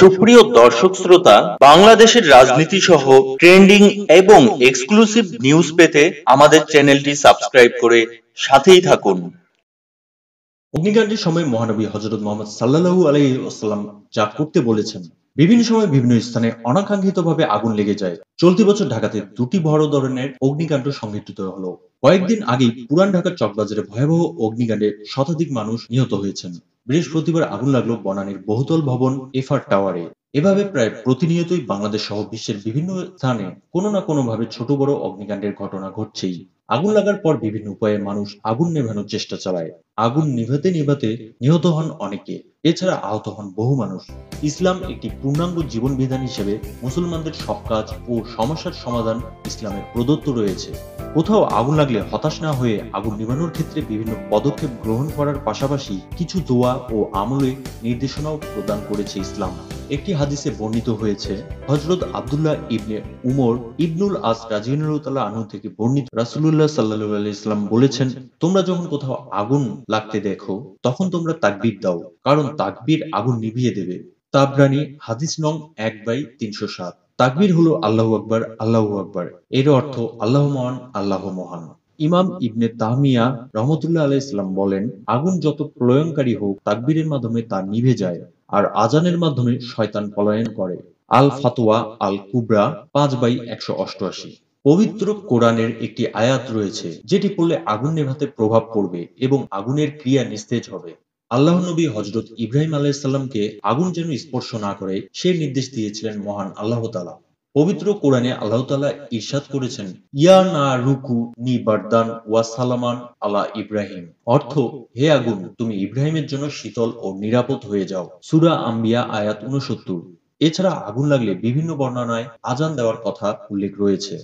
সুপ্রিয় দর্শক শ্রোতা, বাংলাদেশের রাজনীতি সহ ট্রেন্ডিং এবং এক্সক্লুসিভ নিউজ পেতে আমাদের চ্যানেলটি সাবস্ক্রাইব করে সাথেই থাকুন। অগ্নিকাণ্ডের সময় মহানবী হজরত মোহাম্মদ সাল্লাল্লাহু আলাইহি ওয়াসাল্লাম যা করতে বলেছেন, বিভিন্ন সময় বিভিন্ন স্থানে অনাকাঙ্ক্ষিতভাবে আগুন লেগে যায়। চলতি বছর ঢাকাতে দুটি বড় ধরনের অগ্নিকাণ্ড সংঘটিত হলো। কয়েকদিন আগেই পুরান ঢাকার চকবাজারে ভয়াবহ অগ্নিকাণ্ডে শতাধিক মানুষ নিহত হয়েছেন। বৃহস্পতিবার আগুন লাগল বনানীর বহুতল ভবন এফআর টাওয়ারে। এভাবে প্রায় প্রতিনিয়তই বাংলাদেশ সহ বিশ্বের বিভিন্ন স্থানে কোনো না কোনো ভাবে ছোট বড় অগ্নিকাণ্ডের ঘটনা ঘটছেই। আগুন লাগার পর বিভিন্ন উপায়ে মানুষ আগুন নেভানোর চেষ্টা চালায়। আগুন নিভাতে নিভাতে নিহত হন অনেকে। এছাড়া আহত হন বহু মানুষ। ইসলাম একটি পূর্ণাঙ্গ জীবন বিধান হিসেবে মুসলমানদের সব কাজ ও সমস্যার সমাধান ইসলামে প্রদত্ত রয়েছে। কোথাও আগুন লাগলে হতাশ না হয়ে আগুন নিভানোর ক্ষেত্রে বিভিন্ন পদক্ষেপ গ্রহণ করার পাশাপাশি কিছু দোয়া ও আমলে নির্দেশনাও প্রদান করেছে ইসলাম। একটি হাদিসে বর্ণিত হয়েছে হজরত আবদুল্লাহ ইবনে উমর ইবনুল আস রাজিউল্লাহ আনহু থেকে বর্ণিত রাসুল্লাহ সাল্লাহ ইসলাম বলেছেন, তোমরা যখন কোথাও আগুন লাগতে দেখো, তখন তোমরা তাকবির দাও, কারণ তাকবির আগুন নিভিয়ে দেবে। তাবরানি হাদিস নং এক বাই তিনশো সাত। তাকবির হলো আল্লাহ আকবর আল্লাহ আকবর। এর অর্থ আল্লাহ মহান আল্লাহ মহান। ইমাম ইবনে তাহমিয়া রহমতুল্লাহ আলাহ ইসলাম বলেন, আগুন যত প্রলয়নকারী হোক, তাকবীরের মাধ্যমে তা নিভে যায় আর আজানের মাধ্যমে শয়তান পলায়ন করে। আল ফাতোয়া আল কুবরা পাঁচ বাই একশো অষ্টআশি। পবিত্র কোরআনের একটি আয়াত রয়েছে, যেটি পড়লে আগুন নেভাতে প্রভাব পড়বে এবং আগুনের ক্রিয়া নিস্তেজ হবে। আল্লাহ নবী হজরত ইব্রাহিম আলাইসাল্লামকে আগুন যেন স্পর্শ না করে সে নির্দেশ দিয়েছিলেন মহান আল্লাহ তালা পবিত্র কোরআনে আল্লাহ তালা ইরশাদ করেছেন, ইয়া না রুকু নি বারদান ওয়া সালামান আলা ইব্রাহিম। অর্থ, হে আগুন, তুমি ইব্রাহিমের জন্য শীতল ও নিরাপদ হয়ে যাও। সুরা আম্বিয়া, আয়াত উনসত্তর এছাড়া আগুন লাগলে বিভিন্ন বর্ণনায় আজান দেওয়ার কথা উল্লেখ রয়েছে।